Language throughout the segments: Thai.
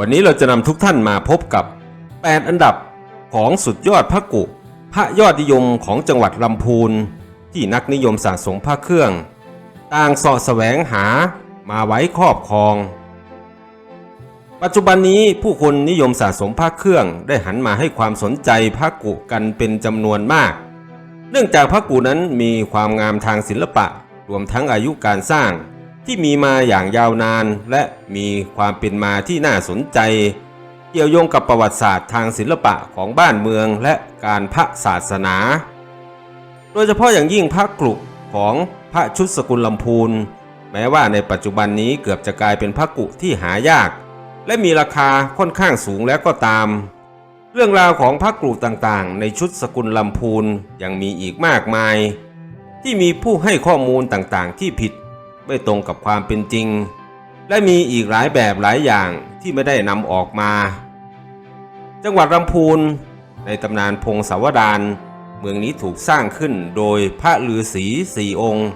วันนี้เราจะนำทุกท่านมาพบกับ 8 อันดับของสุดยอดพระกุพระยอดนิยมของจังหวัดลำพูน ที่นักนิยมสะสมพระเครื่อง ต่างสาะแสวงหามาไว้ครอบครอง ปัจจุบันนี้ผู้คนนิยมสะสมพระเครื่องได้หันมาให้ความสนใจพระกุกันเป็นจำนวนมาก เนื่องจากพระกุนั้นมีความงามทางศิลปะ รวมทั้งอายุการสร้าง ที่มีมาอย่างยาวนาน และมีความเป็นมาที่น่าสนใจ เกี่ยวโยงกับประวัติศาสตร์ทางศิลปะของบ้านเมืองและการพระศาสนา โดยเฉพาะอย่างยิ่งพระกลุของพระชุดสกุลลำพูน แม้ว่าในปัจจุบันนี้เกือบจะกลายเป็นพระกุที่หายาก และมีราคาค่อนข้างสูงแล้วก็ตาม เรื่องราวของพระกรุต่างๆ ในชุดสกุลลำพูนยังมีอีกมากมาย ที่มีผู้ให้ข้อมูลต่างๆ ที่ผิด ไม่ตรงกับความเป็นจริง และมีอีกหลายแบบหลายอย่างที่ไม่ได้นำออกมา จังหวัดลำพูนในตำนานพงศาวดารเมืองนี้ถูกสร้างขึ้นโดยพระฤาษีสี่องค์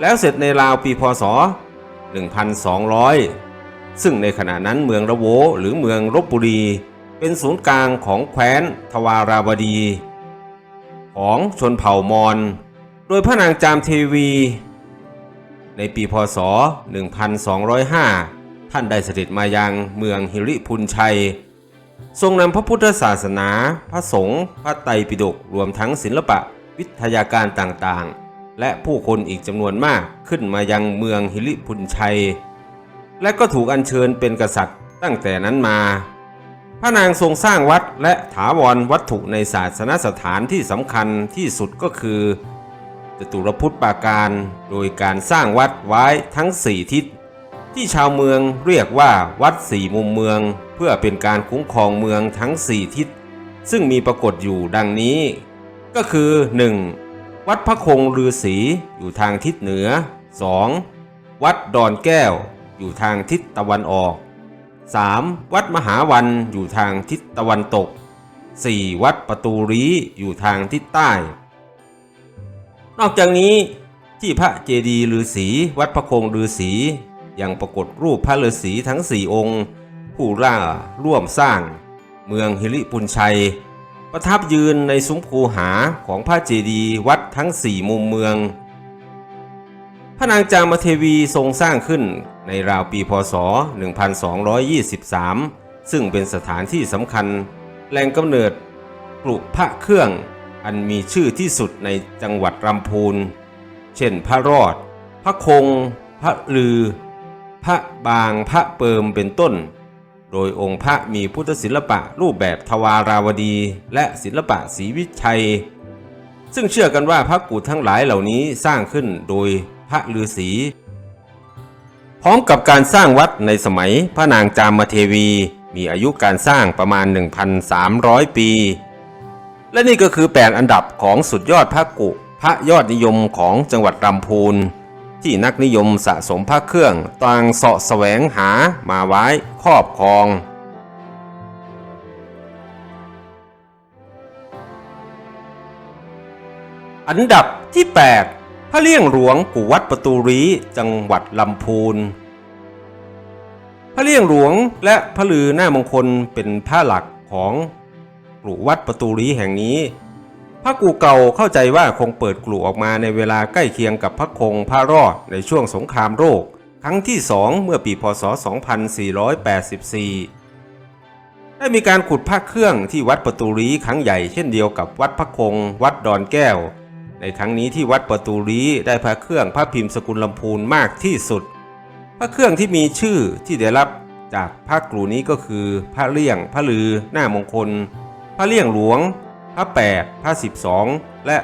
แล้วเสร็จในราวปีพศ 1200 ซึ่งในขณะนั้นเมืองระโวหรือเมืองลบบุรี เป็นศูนย์กลางของแคว้นทวาราวดี ของชนเผ่ามอญโดยพระนางจามเทวี ในปีพศ 1205 ท่านได้เสด็จมายังเมืองหิริพุนชัย ทรงนำพระพุทธศาสนา พระสงฆ์ พระไตรปิฎกรวมทั้งศิลปะวิทยาการต่างๆ และผู้คนอีกจำนวนมากขึ้นมายังเมืองหิริพุนชัย และก็ถูกอัญเชิญเป็นกษัตริย์ตั้งแต่นั้นมา พระนางทรงสร้างวัดและถาวรวัตถุในศาสนสถานที่สำคัญที่สุดก็คือ จตุรพุทธปาการ โดยการสร้างวัดไว้ทั้งสี่ทิศ ที่ชาวเมืองเรียกว่าวัดสี่มุมเมือง เพื่อเป็นการคุ้มครองเมืองทั้งสี่ทิศ ซึ่งมีปรากฏอยู่ดังนี้ ก็คือ 1. วัดพระคงฤาษีอยู่ทางทิศเหนือ 2. วัดดอนแก้ว อยู่ทางทิศตะวันออก 3. วัดมหาวันอยู่ทางทิศตะวันตก 4. วัดประตูรีอยู่ทางทิศใต้ นอกจากนี้ที่พระเจดีย์ฤาษีวัดพระคงฤาษียังปรากฏรูปพระฤาษีทั้งสี่องค์ ผู้ล่าร่วมสร้าง เมืองหิริปุนชัย ประทับยืนในซุ้มคูหาของพระเจดีย์วัดทั้งสี่มุมเมือง พระนางจามเทวีทรงสร้างขึ้นในราวปีพศ 1223 ซึ่งเป็นสถานที่สำคัญแหล่งกำเนิดปลุกพระเครื่อง อันมีชื่อที่สุดในจังหวัดลำพูน เช่นพระรอด พระคง พระลือ พระบาง พระเปิมเป็นต้น โดยองค์พระมีพุทธศิลปะรูปแบบทวาราวดี และศิลปะศรีวิชัย ซึ่งเชื่อกันว่าพระกูทั้งหลายเหล่านี้สร้างขึ้นโดยพระฤาษีพร้อมกับการสร้างวัดในสมัยพระนางจามเทวี มีอายุการสร้างประมาณ 1,300 ปี และนี่ก็คือ 8 อันดับของสุดยอดพระกุ พระยอดนิยมของจังหวัดลำพูน ที่นักนิยมสะสมพระเครื่องต่างเสาะแสวงหามาไว้ครอบครองอันดับที่ 8 พระเลี่ยงหลวงกู่วัดประตูรีจังหวัดลำพูน พระเลี่ยงหลวงและพระลือหน้ามงคลเป็นพระหลักของ กลุ่วัดประตูรีแห่งนี้ พระกูเก่าเข้าใจว่าคงเปิดกลุ่ออกมาในเวลาใกล้เคียงกับพระคงพระรอดในช่วงสงครามโรค ครั้งที่สองเมื่อปีพศ 2484 ได้มีการขุดพระเครื่องที่วัดประตูรีครั้งใหญ่เช่นเดียวกับวัดพระคง วัดดอนแก้ว ในครั้งนี้ที่วัดประตูรีได้พระเครื่องพระพิมพ์สกุลลำพูนมากที่สุด พระเครื่องที่มีชื่อที่ได้รับจากพระกรูนี้ก็คือพระเลี่ยง พระลือ หน้ามงคล ระเลี่ยงหลวง พระแปดพระสิบสองและ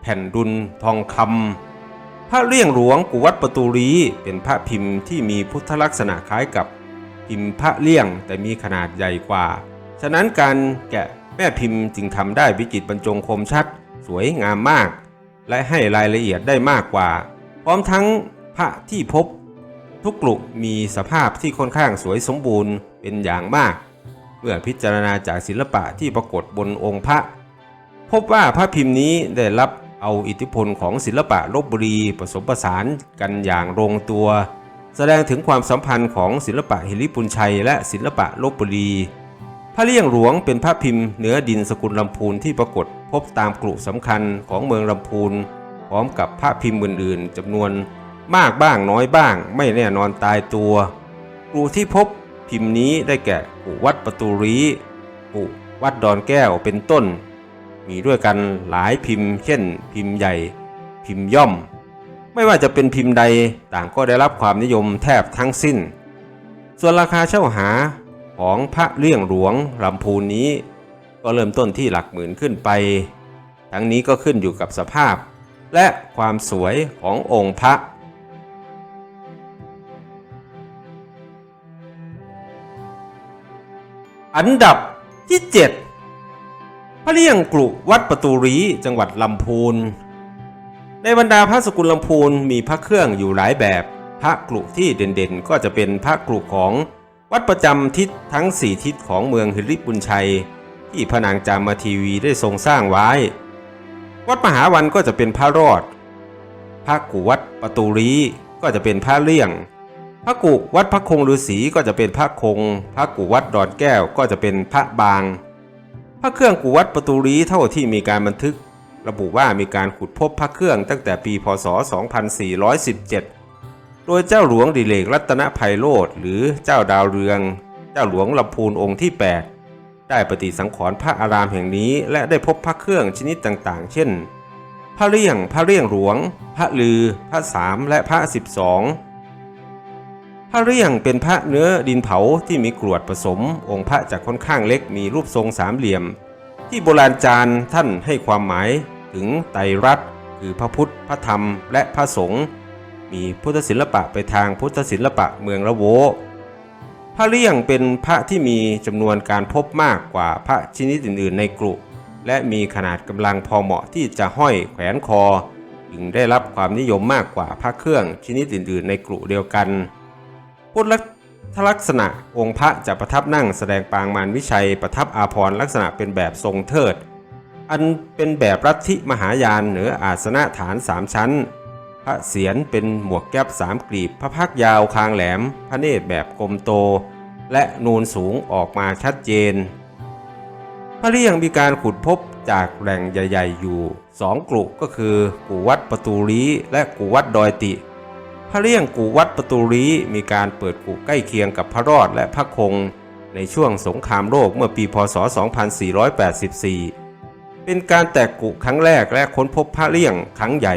แผ่นดุลทองคำพระเลี่ยงหลวงกุวัดประตูรีเป็นพระพิมพ์ที่มีพุทธลักษณะคล้ายกับพิมพ์พระเลี่ยงแต่มีขนาดใหญ่กว่า ฉะนั้นการแกะแม่พิมพ์จึงทำได้วิจิตรบรรจงคมชัด สวยงามมาก และให้รายละเอียดได้มากกว่า พร้อมทั้งพระที่พบ ทุกกลุ่มมีสภาพที่ค่อนข้างสวยสมบูรณ์เป็นอย่างมาก เมื่อพิจารณาจากศิลปะที่ปรากฏบนองค์พระ พบว่าพระพิมพ์นี้ได้รับเอาอิทธิพลของศิลปะลบบุรีผสมผสานกันอย่างลงตัว แสดงถึงความสัมพันธ์ของศิลปะหิริปุญชัย และศิลปะลบบุรีพระเลี่ยงหลวงเป็นพระพิมพ์เหนือดินสกุลลำพูนที่ปรากฏพบตามกลุ่มสำคัญของเมืองลำพูนพร้อมกับพระพิมพ์อื่นๆจำนวนมากบ้างน้อยบ้าง ไม่แน่นอนตายตัวกลุ่ที่พบ พิมพ์นี้ได้แก่กลุ่วัดประตูรีกลุ่วัดดอนแก้วเป็นต้น มีด้วยกันหลายพิมพ์ เช่น พิมพ์ใหญ่ พิมพ์ย่อม ไม่ว่าจะเป็นพิมพ์ใดต่างก็ได้รับความนิยมแทบทั้งสิ้น ส่วนราคาเช่าหาของพระเลี่ยงหลวงลำพูนนี้ ก็เริ่มต้นที่หลักหมื่นขึ้นไป ทั้งนี้ก็ขึ้นอยู่กับสภาพ และความสวยขององค์พระ อันดับที่ 7 พระเลี่ยงกลุวัดประตูรีจังหวัดลำพูน ในบรรดาพระสกุลลำพูนมีพระเครื่องอยู่หลายแบบ พระกลุที่เด่นๆ ก็จะเป็นพระกลุของวัดประจำทิศทั้ง 4 ทิศของเมืองหิริบุญชัย ที่พระนางจามาทีวีได้ทรงสร้างไว้ วัดมหาวันก็จะเป็นพระรอด พระกุวัดประตูรีก็จะเป็นพระเลี่ยง พระกุวัดพระคงฤาษีก็จะเป็นพระคง พระกุวัดดอนแก้วก็จะเป็นพระบาง พระเครื่องกุวัดประตูรีเท่าที่มีการบันทึก ระบุว่ามีการขุดพบพระเครื่องตั้งแต่ปีพศ 2417 โดยเจ้าหลวงดิเลกรัตนภัยโรธหรือเจ้าดาวเรือง เจ้าหลวงลำพูนองค์ที่ 8 ได้ปฏิสังขรณ์พระอารามแห่งนี้ และได้พบพระเครื่องชนิดต่างๆ เช่น พระเลี่ยง พระเลี่ยงหลวง พระลือ พระสามและพระ12 พระเรี่ยงเป็นพระเนื้อดินเผาที่มีกรวดผสม องค์พระจะค่อนข้างเล็กมีรูปทรงสามเหลี่ยม ที่โบราณจารย์ท่านให้ความหมายถึงไตรรัตคือพระพุทธพระธรรม และพระสงฆ์มีพุทธศิลปะไปทางพุทธศิลปะเมืองละโวพระเลี่ยงเป็นพระที่มีจำนวนการพบมากกว่าพระชนิดอื่น ๆ ในกรุและมีขนาดกำลังพอเหมาะที่จะห้อยแขวนคอ จึงได้รับความนิยมมากกว่าพระเครื่องชนิดอื่น ๆ ในกรุเดียวกัน พุทธลักษณะองค์พระจะประทับนั่งแสดงปางมารวิชัยประทับอาภรณ์ลักษณะเป็นแบบทรงเทิด อันเป็นแบบรัฐิมหายานเหนืออาสนะฐานสามชั้น พระเศียรเป็นหมวกแก๊ปสามกลีบ พระพักยาวคางแหลม พระเนตรแบบกลมโต และนูนสูงออกมาชัดเจน พระเลี่ยงมีการขุดพบจากแหล่งใหญ่ ๆ อยู่สองกลุ่ก็คือกูวัดประตูรีและกูวัดดอยติ พระเลี่ยงกูวัดประตูรีมีการเปิดกูใกล้เคียงกับพระรอดและพระคง ในช่วงสงครามโลกเมื่อปีพศ 2484 เป็นการแตกกุครั้งแรกและค้นพบพระเลี่ยงครั้งใหญ่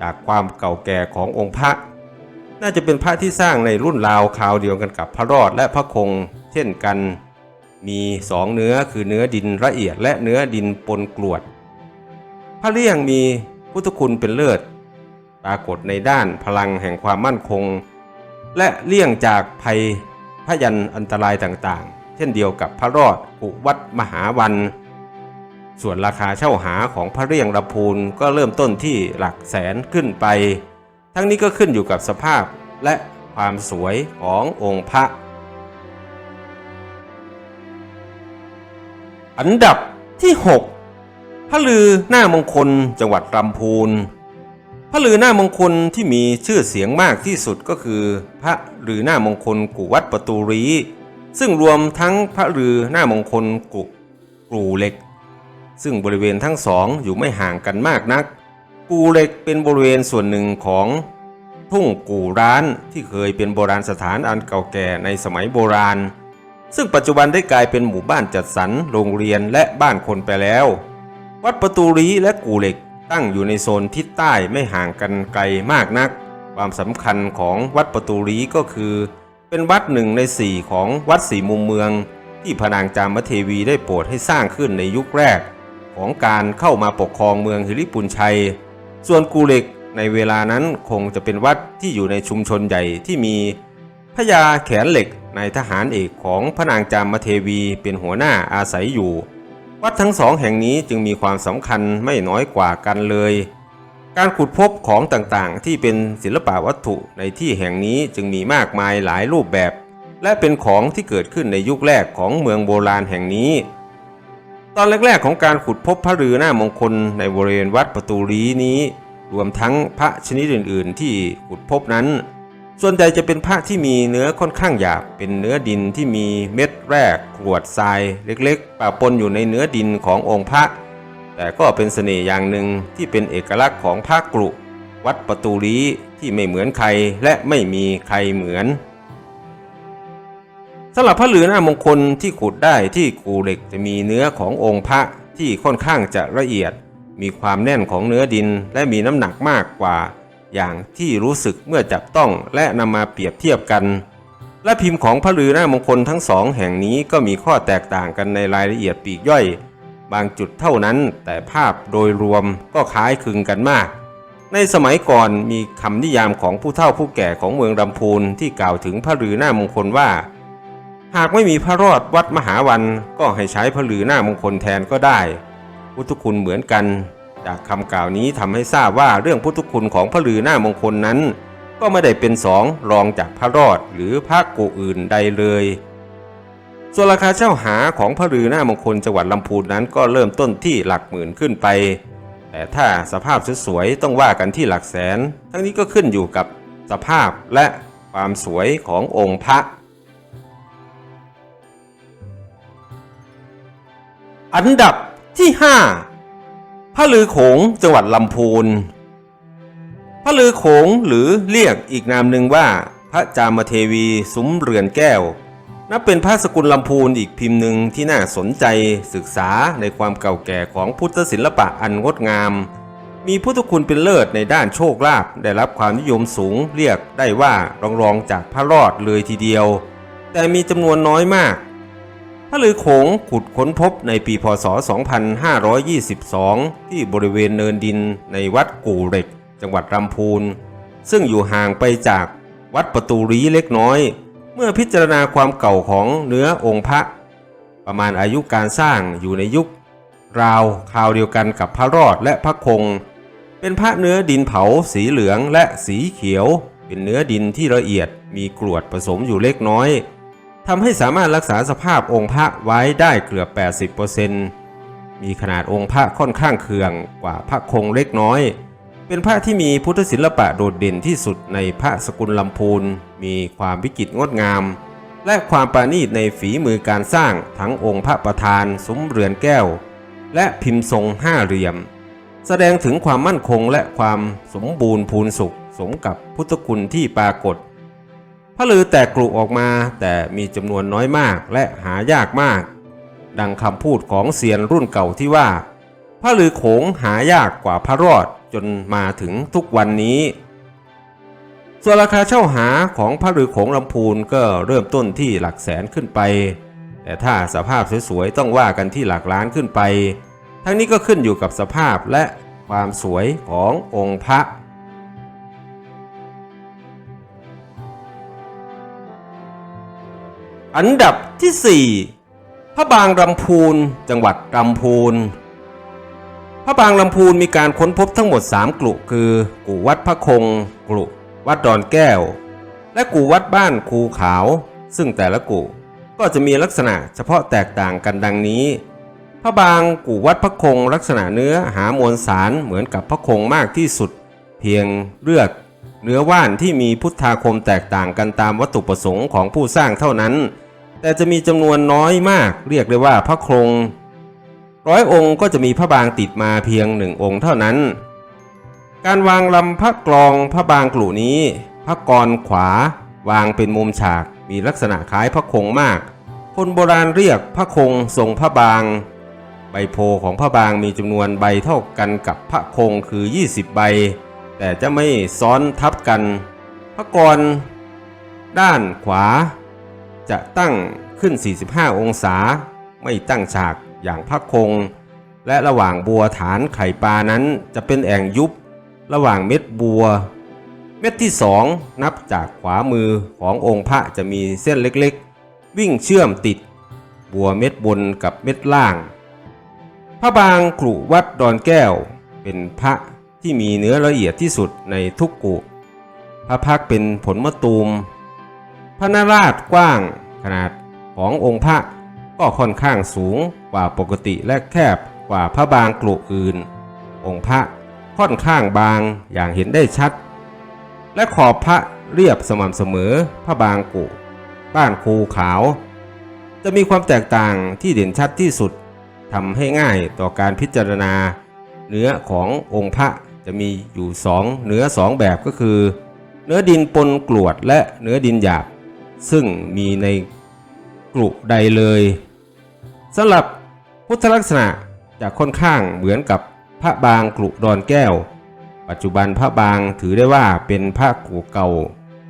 จากความเก่าแก่ขององค์พระ น่าจะเป็นพระที่สร้างในรุ่นราวคราวเดียวกันกับพระรอดและพระคง เช่นกัน มีสองเนื้อคือเนื้อดินละเอียดและเนื้อดินปนกรวด พระเลี่ยงมีพุทธคุณเป็นเลิศ ปรากฏในด้านพลังแห่งความมั่นคง และเลี่ยงจากภัยพยันอันตรายต่างๆ เช่นเดียวกับพระรอดกุวัดมหาวัน ส่วนราคาเช่าหาของพระเรียงลำพูนก็เริ่มต้นที่หลักแสนขึ้นไป ทั้งนี้ก็ขึ้นอยู่กับสภาพและความสวยขององค์พระ อันดับที่ 6พระลือหน้ามงคลจังหวัดลำพูน พระลือหน้ามงคลที่มีชื่อเสียงมากที่สุดก็คือ พระลือหน้ามงคลกุวัดประตูรีซึ่งรวมทั้งพระลือหน้ามงคลกุกูเหล็ก ซึ่งบริเวณทั้งสองอยู่ไม่ห่างกันมากนัก กูเหล็กเป็นบริเวณส่วนหนึ่งของทุ่งกู่ร้านที่เคยเป็นโบราณสถานอันเก่าแก่ในสมัยโบราณ ซึ่งปัจจุบันได้กลายเป็นหมู่บ้านจัดสรรโรงเรียนและบ้านคนไปแล้ว วัดประตูรีและกูเหล็ก ตั้งอยู่ในโซนทิศใต้ไม่ห่างกันไกลมากนัก ความสำคัญของวัดประตูรีก็คือ เป็นวัดหนึ่งในสี่ของวัดสี่มุมเมือง ที่พระนางจามเทวีได้โปรดให้สร้างขึ้นในยุคแรก ของการเข้ามาปกครองเมืองหิริปุนชัย ส่วนกูเหล็กในเวลานั้นคงจะเป็นวัดที่อยู่ในชุมชนใหญ่ที่มีพญาแขนเหล็กในายทหารเอกของพระนางจามเทวีเป็นหัวหน้าอาศัยอยู่ วัดทั้งสองแห่งนี้จึงมีความสำคัญไม่น้อยกว่ากันเลย การขุดพบของต่างๆ ที่เป็นศิลปะวัตถุในที่แห่งนี้จึงมีมากมายหลายรูปแบบ และเป็นของที่เกิดขึ้นในยุคแรกของเมืองโบราณแห่งนี้ ตอนแรกๆของการขุดพบพระรือหน้ามงคลในบริเวณวัดประตูรีนี้ รวมทั้งพระชนิดอื่น ๆ ที่ขุดพบนั้น ส่วนใหญ่จะเป็นพระที่มีเนื้อค่อนข้างหยาบ เป็นเนื้อดินที่มีเม็ดแร่กรวดทรายเล็กๆปะปนอยู่ในเนื้อดินขององค์พระ แต่ก็เป็นเสน่ห์อย่างหนึ่งที่เป็นเอกลักษณ์ของพระกรุ วัดประตูลีที่ไม่เหมือนใครและไม่มีใครเหมือนสำหรับพระเหลือหน้ามงคลที่ขุดได้ที่กูเหล็กจะมีเนื้อขององค์พระที่ค่อนข้างจะละเอียด มีความแน่นของเนื้อดินและมีน้ำหนักมากกว่า อย่างที่รู้สึกเมื่อจับต้องและนำมาเปรียบเทียบกัน และพิมพ์ของพระลือหน้ามงคลทั้งสองแห่งนี้ก็มีข้อแตกต่างกันในรายละเอียดปีกย่อย บางจุดเท่านั้นแต่ภาพโดยรวมก็คล้ายคลึงกันมาก ในสมัยก่อนมีคำนิยามของผู้เฒ่าผู้แก่ของเมืองลำพูนที่กล่าวถึงพระลือหน้ามงคลว่า หากไม่มีพระรอดวัดมหาวันก็ให้ใช้พระลือหน้ามงคลแทนก็ได้พุทธคุณเหมือนกัน จากคำกล่าวนี้ทำให้ทราบว่าเรื่องพุทธคุณของพระลือหน้ามงคลนั้น ก็ไม่ได้เป็นสองรองจากพระรอดหรือพระกูอื่นใดเลย ส่วนราคาเช่าหาของพระลือหน้ามงคลจังหวัดลำพูนนั้นก็เริ่มต้นที่หลักหมื่นขึ้นไป แต่ถ้าสภาพสวยๆต้องว่ากันที่หลักแสน ทั้งนี้ก็ขึ้นอยู่กับสภาพและความสวยขององค์พระอันดับที่ 5 พระลือโขงจังหวัดลำพูน พระลือโขงหรือเรียกอีกนามหนึ่งว่าพระจามเทวีซุ้มเรือนแก้ว นับเป็นพระสกุลลำพูนอีกพิมพ์หนึ่งที่น่าสนใจศึกษาในความเก่าแก่ของพุทธศิลปะอันงดงาม มีพุทธคุณเป็นเลิศในด้านโชคลาภได้รับความนิยมสูงเรียกได้ว่ารองรองจากพระรอดเลยทีเดียว แต่มีจำนวนน้อยมาก ลือโขงขุดค้นพบในปีพศ 2522 ที่บริเวณเนินดินในวัดกู่เหล็ก จังหวัดลำพูน ซึ่งอยู่ห่างไปจากวัดประตูรีเล็กน้อย เมื่อพิจารณาความเก่าของเนื้อองค์พระ ประมาณอายุการสร้างอยู่ในยุค ราวคราวเดียวกันกับพระรอดและพระคง เป็นพระเนื้อดินเผาสีเหลืองและสีเขียว เป็นเนื้อดินที่ละเอียดมีกรวดผสมอยู่เล็กน้อย ทำให้สามารถรักษาสภาพองค์พระไว้ได้เกือบ 80%มีขนาดองค์พระค่อนข้างเคืองกว่าพระคงเล็กน้อย เป็นพระที่มีพุทธศิลปะโดดเด่นที่สุดในพระสกุลลำพูน มีความวิจิตรงดงาม และความประณีตในฝีมือการสร้างทั้งองค์พระประธานซุ้มเรือนแก้ว และพิมพ์ทรงห้าเหลี่ยม แสดงถึงความมั่นคงและความสมบูรณ์พูนสุขสมกับพุทธคุณที่ปรากฏ พระลือแตกกลุออกมาแต่มีจำนวนน้อยมากและหายากมาก ดังคำพูดของเซียนรุ่นเก่าที่ว่า พระลือโขงหายากกว่าพระรอดจนมาถึงทุกวันนี้ ส่วนราคาเช่าหาของพระลือโขงลำพูนก็เริ่มต้นที่หลักแสนขึ้นไป แต่ถ้าสภาพสวยๆต้องว่ากันที่หลักล้านขึ้นไป ทั้งนี้ก็ขึ้นอยู่กับสภาพและความสวยขององค์พระ อันดับที่ 4 พระบางลำพูน จังหวัดลำพูน พระบางลำพูนมีการค้นพบทั้งหมด 3 กลุ่คือ กู่วัดพระคง กลุ่วัดดอนแก้ว และกู่วัดบ้านคูขาว ซึ่งแต่ละกู่ก็จะมีลักษณะเฉพาะแตกต่างกันดังนี้ พระบางกู่วัดพระคงลักษณะเนื้อหามวลสารเหมือนกับพระคงมากที่สุด เพียงเลือกเนื้อว่านที่มีพุทธาคมแตกต่างกันตามวัตถุประสงค์ของผู้สร้างเท่านั้น แต่จะมีจำนวนน้อยมาก เรียกได้ว่าพระโครงร้อยองค์ก็จะมีพระบางติดมาเพียงหนึ่งองค์เท่านั้น การวางลำพระกลองพระบางกลุ่นี้ พระกรขวาวางเป็นมุมฉากมีลักษณะคล้ายพระคงมาก คนโบราณเรียกพระคงทรงพระบาง ใบโพของพระบางมีจำนวนใบเท่ากันกับพระคงคือ 20 ใบ แต่จะไม่ซ้อนทับกัน พระกรด้านขวา จะตั้งขึ้น 45 องศา ไม่ตั้งฉากอย่างพระคง และระหว่างบัวฐานไข่ปลานั้นจะเป็นแอ่งยุบ ระหว่างเม็ดบัว เม็ดที่สองนับจากขวามือขององค์พระจะมีเส้นเล็กๆ วิ่งเชื่อมติด บัวเม็ดบนกับเม็ดล่าง พระบางกรุวัดดอนแก้ว เป็นพระที่มีเนื้อละเอียดที่สุดในทุกกุพระพักเป็นผลมะตูม พระนาราชกว้าง ขนาดขององค์พระก็ค่อนข้างสูงกว่าปกติและแคบกว่าพระบางกลุอื่น องค์พระค่อนข้างบางอย่างเห็นได้ชัด และขอบพระเรียบสม่ำเสมอพระบางกุบ้านคูขาว จะมีความแตกต่างที่เด่นชัดที่สุดทำให้ง่ายต่อการพิจารณา เนื้อขององค์พระจะมีอยู่สองเนื้อสองแบบก็คือ เนื้อดินปนกรวดและเนื้อดินหยาบ ซึ่งมีในกลุ่ใดเลยสำหรับพุทธลักษณะจะค่อนข้างเหมือนกับพระบางกลุดอนแก้ว ปัจจุบันพระบางถือได้ว่าเป็นพระกูเก่า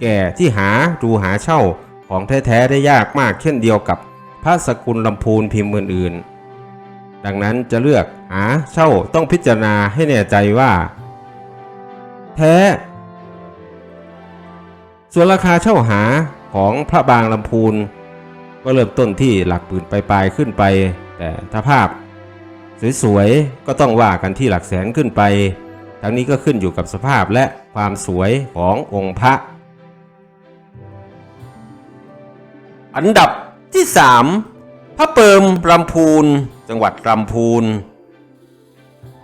แก่ที่หาดูหาเช่าของแท้ๆได้ยากมากเช่นเดียวกับพระสกุลลำพูนพิมพ์อื่นๆ ดังนั้นจะเลือกหาเช่าต้องพิจารณาให้แน่ใจว่า แท้ ส่วนราคาเช่าหาของพระบางลำพูน ก็เริ่มต้นที่หลักปืนปลายๆขึ้นไป แต่ถ้าภาพสวยๆก็ต้องว่ากันที่หลักแสนขึ้นไป ทั้งนี้ก็ขึ้นอยู่กับสภาพและความสวยขององค์พระ อันดับที่ 3 พระเปิมลำพูน จังหวัดลำพูน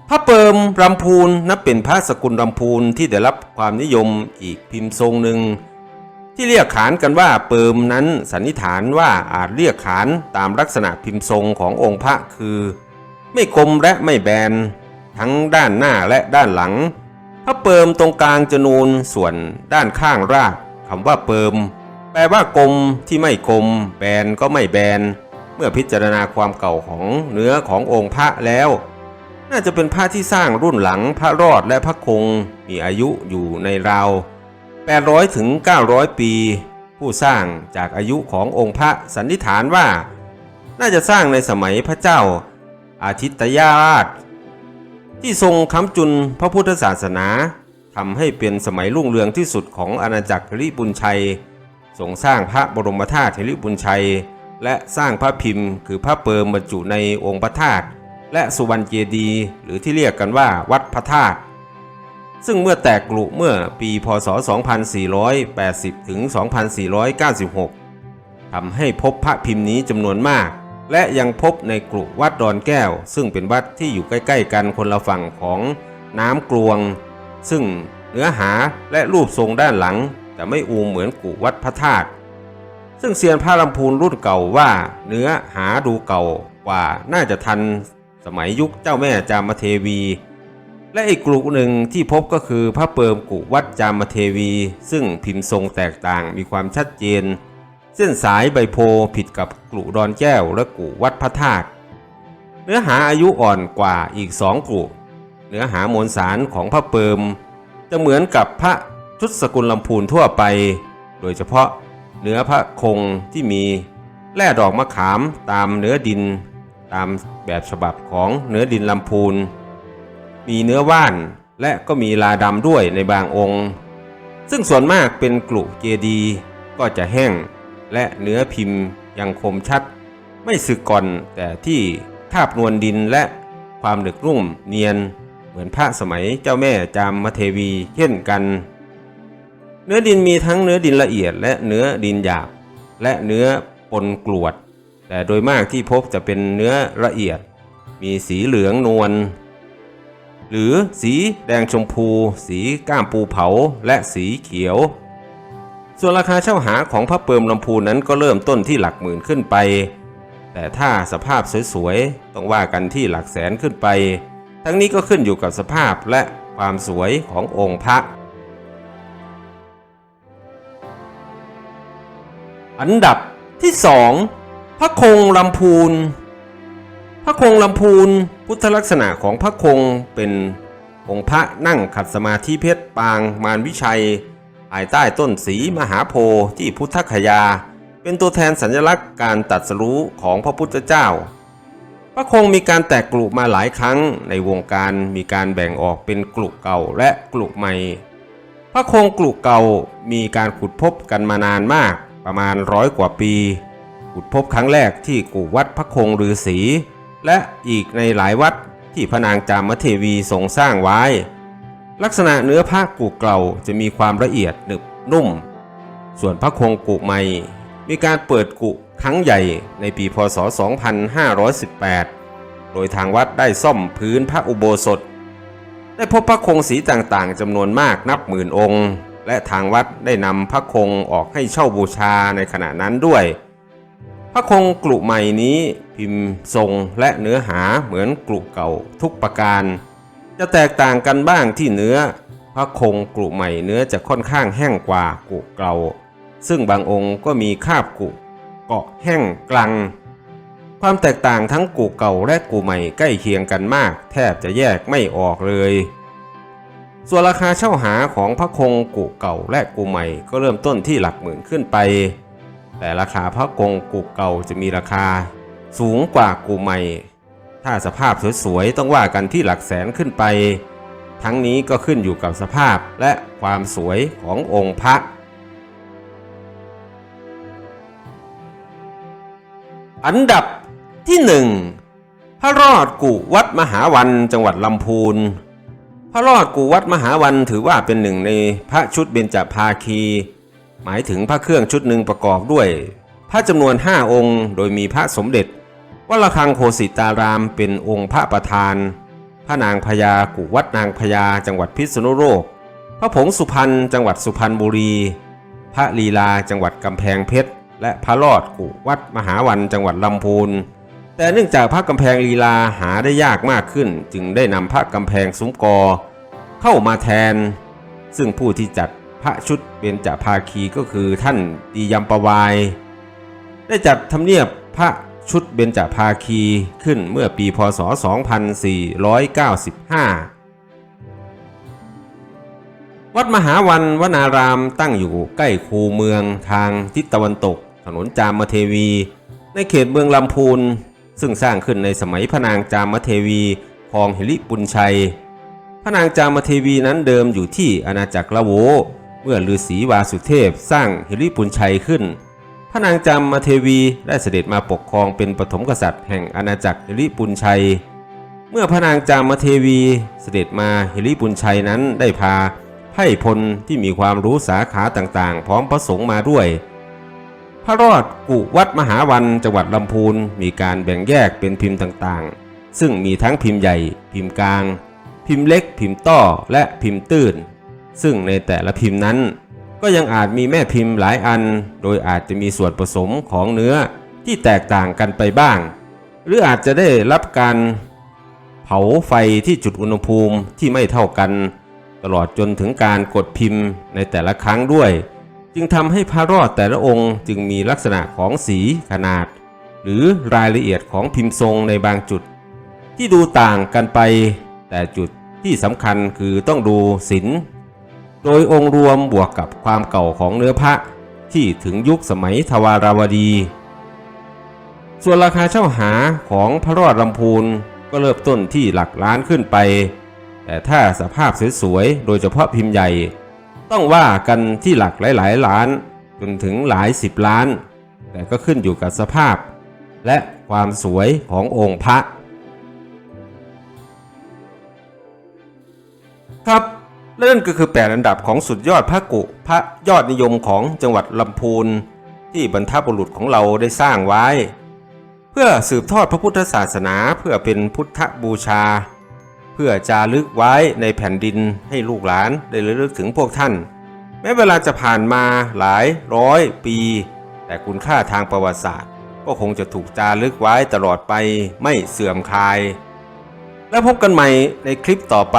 พระเปิมลำพูนนับเป็นพระสกุลลำพูนที่ได้รับความนิยมอีกพิมพ์ทรงหนึ่ง ที่เรียกขานกันว่าเปิมนั้นสันนิษฐานว่าอาจเรียกขานตามลักษณะพิมพ์ทรงขององค์พระคือ ไม่กลมและไม่แบน ทั้งด้านหน้าและด้านหลัง พระเปิมตรงกลางจะนูนส่วนด้านข้างรากคำว่าเปิม แปลว่ากลมที่ไม่กลม แบนก็ไม่แบน เมื่อพิจารณาความเก่าของเนื้อขององค์พระแล้ว น่าจะเป็นพระที่สร้างรุ่นหลังพระรอดและพระคงมีอายุอยู่ในราว 800 ถึง 900 ปี ผู้สร้างจากอายุขององค์พระสันนิษฐานว่า น่าจะสร้างในสมัยพระเจ้า อาทิตยาราช ที่ทรงค้ำจุนพระพุทธศาสนาทำให้เป็นสมัยรุ่งเรืองที่สุดของอาณาจักรเทริบุญชัยทรงสร้างพระบรมธาตุเทริบุญชัย และสร้างพระพิมพ์ คือพระเปิมบรรจุในองค์พระธาตุและสุวรรณเจดี หรือที่เรียกกันว่าวัดพระธาตุ ซึ่งเมื่อแตกกลุ่มเมื่อปีพศ 2480 ถึง 2496 ทำให้พบพระพิมพ์นี้จำนวนมาก และยังพบในกลุ่วัดดอนแก้ว ซึ่งเป็นวัดที่อยู่ใกล้ ๆ กันคนละฝั่งของน้ำกลวง ซึ่งเนื้อหาและรูปทรงด้านหลังจะไม่อูมเหมือนกุวัดพระธาตุซึ่งเซียนพระลำพูนรุ่นเก่าว่าเนื้อหาดูเก่ากว่าน่าจะทันสมัยยุคเจ้าแม่จามเทวี และอีกกลุ่มหนึ่งที่พบก็คือพระเปิมกุวัดจามเทวี ซึ่งพิมพ์ทรงแตกต่างมีความชัดเจน เส้นสายใบโพผิดกับกลุ่ดอนแก้วและกุวัดพระธาตุเนื้อหาอายุอ่อนกว่าอีกสองกลุ่เนื้อหามวลสารของพระเปิม จะเหมือนกับพระชุดสกุลลำพูนทั่วไป โดยเฉพาะเนื้อพระคงที่มีแร่ดอกมะขามตามเนื้อดิน ตามแบบฉบับของเนื้อดินลำพูน มีเนื้อว่าน และก็มีลาดำด้วยในบางองค์ ซึ่งส่วนมากเป็นกลุเจดีก็จะแห้ง และเนื้อพิมพ์ยังคมชัด ไม่สึกก่อนแต่ที่คาบนวลดินและความหนึกรุ่มเนียน เหมือนพระสมัยเจ้าแม่จามมเทวีเช่นกัน เนื้อดินมีทั้งเนื้อดินละเอียด และเนื้อดินหยาบ และเนื้อปนกรวด แต่โดยมากที่พบจะเป็นเนื้อละเอียด มีสีเหลืองนวล หรือสีแดงชมพู สีก้ามปูเผา และสีเขียว ส่วนราคาเช่าหาของพระเปิมลำพูนนั้นก็เริ่มต้นที่หลักหมื่นขึ้นไป แต่ถ้าสภาพสวยๆต้องว่ากันที่หลักแสนขึ้นไป ทั้งนี้ก็ขึ้นอยู่กับสภาพและความสวยขององค์พระ อันดับที่สองพระคงลำพูน พระคงลำพูนพุทธลักษณะของพระคงเป็นองค์พระนั่งขัดสมาธิเพชรปางมารวิชัยภายใต้ต้นสีมหาโพธิ์ที่พุทธคยา เป็นตัวแทนสัญลักษณ์การตัดสรู้ของพระพุทธเจ้า พระคงมีการแตกกลุ่มมาหลายครั้งในวงการมีการแบ่งออกเป็นกลุ่มเก่าและกลุ่มใหม่ พระคงกลุ่มเก่ามีการขุดพบกันมานานมากประมาณร้อยกว่าปี ขุดพบครั้งแรกที่กู่วัดพระคงฤาษี และอีกในหลายวัดที่พระนางจามเทวีทรงสร้างไว้ ลักษณะเนื้อพระกู่เก่าจะมีความละเอียดหนึบนุ่ม ส่วนพระคงกุใหม่ มีการเปิดกุครั้งใหญ่ในปีพศ 2518 โดยทางวัดได้ซ่อมพื้นพระอุโบสถ ได้พบพระคงสีต่างๆจำนวนมากนับหมื่นองค์ และทางวัดได้นำพระคงออกให้เช่าบูชาในขณะนั้นด้วย พระคงกลุใหม่นี้พิมพ์ทรงและเนื้อหาเหมือนกลุเก่าทุกประการ จะแตกต่างกันบ้างที่เนื้อ พระคงกลุใหม่เนื้อจะค่อนข้างแห้งกว่ากุเก่าซึ่งบางองค์ก็มีคาบกุเกาะแห้งกลัง ความแตกต่างทั้งกุเก่าและกุใหม่ใกล้เคียงกันมาก แทบจะแยกไม่ออกเลยส่วนราคาเช่าหาของพระคงกุเก่าและกุใหม่ก็เริ่มต้นที่หลักหมื่นขึ้นไป แต่ราคาพระกงกุเก่าจะมีราคา สูงกว่ากุใหม่ ถ้าสภาพสวยๆต้องว่ากันที่หลักแสนขึ้นไป ทั้งนี้ก็ขึ้นอยู่กับสภาพและความสวยขององค์พระอันดับที่หนึ่งพระรอดกุวัดมหาวันจังหวัดลำพูน พระรอดกุวัดมหาวันถือว่าเป็นหนึ่งในพระชุดเบญจภาคี หมายถึงพระเครื่องชุดหนึ่งประกอบด้วย พระจำนวนห้าองค์ โดยมีพระสมเด็จวัดระฆังโคสิตารามเป็นองค์พระประธาน พระนางพญากุวัดนางพญาจังหวัดพิษณุโลก พระผงสุพรรณจังหวัดสุพรรณบุรี พระลีลาจังหวัดกำแพงเพชร และพระรอดกุวัดมหาวันจังหวัดลำพูน แต่เนื่องจากพระกำแพงลีลาหาได้ยากมากขึ้น จึงได้นำพระกำแพงซุ้มกอ เข้ามาแทน ซึ่งผู้ที่จัด พระชุดเบญจภาคีก็คือท่านดียมปวาย ได้จัดทำเนียบพระชุดเบญจภาคีขึ้นเมื่อปีพศ 2495 วัดมหาวันวนารามตั้งอยู่ใกล้คูเมืองทางทิศตะวันตก ถนนจามเทวี ในเขตเมืองลำพูน ซึ่งสร้างขึ้นในสมัยพระนางจามเทวีครองหิริปุญชัยพระนางจามเทวีนั้นเดิมอยู่ที่อาณาจักรละโว เมื่อฤาษีวาสุเทพสร้างหิริปุญชัยขึ้น พระนางจามเทวีได้เสด็จมาปกครองเป็นปฐมกษัตริย์แห่งอาณาจักรหิริปุญชัย เมื่อพระนางจามเทวีเสด็จมาหิริปุญชัยนั้นได้พาไพ่พลที่มีความรู้สาขาต่างๆ พร้อมพระสงฆ์มาด้วย พระรอดกุวัดมหาวันจังหวัดลำพูนมีการแบ่งแยกเป็นพิมพ์ต่างๆ ซึ่งมีทั้งพิมพ์ใหญ่ พิมพ์กลาง พิมพ์เล็ก พิมพ์ต้อและพิมพ์ตื้น ซึ่งในแต่ละพิมพ์นั้น ก็ยังอาจมีแม่พิมพ์หลายอัน โดยอาจจะมีส่วนผสมของเนื้อที่แตกต่างกันไปบ้าง หรืออาจจะได้รับการเผาไฟที่จุดอุณหภูมิที่ไม่เท่ากัน ตลอดจนถึงการกดพิมพ์ในแต่ละครั้งด้วย จึงทำให้พระรอดแต่ละองค์จึงมีลักษณะของสีขนาด หรือรายละเอียดของพิมพ์ทรงในบางจุด ที่ดูต่างกันไป แต่จุดที่สำคัญคือต้องดูศิล โดยองค์รวมบวกกับความเก่าของเนื้อพระที่ถึงยุคสมัยทวาราวดี ส่วนราคาเช่าหาของพระรอดลำพูนก็เริ่มต้นที่หลักล้านขึ้นไป แต่ถ้าสภาพสวยๆ โดยเฉพาะพิมพ์ใหญ่ ต้องว่ากันที่หลักหลายๆล้าน จนถึงหลายสิบล้าน แต่ก็ขึ้นอยู่กับสภาพ และความสวยขององค์พระ ครับ และนั่นก็คือ 8 อันดับของสุดยอดพระกุพระยอดนิยมของจังหวัดลำพูน ที่บรรพบุรุษของเราได้สร้างไว้ เพื่อสืบทอดพระพุทธศาสนาเพื่อเป็นพุทธบูชา เพื่อจารึกไว้ในแผ่นดินให้ลูกหลานได้ระลึกถึงพวกท่าน แม้เวลาจะผ่านมาหลายร้อยปี แต่คุณค่าทางประวัติศาสตร์ ก็คงจะถูกจารึกไว้ตลอดไปไม่เสื่อมคลาย แล้วพบกันใหม่ในคลิปต่อไป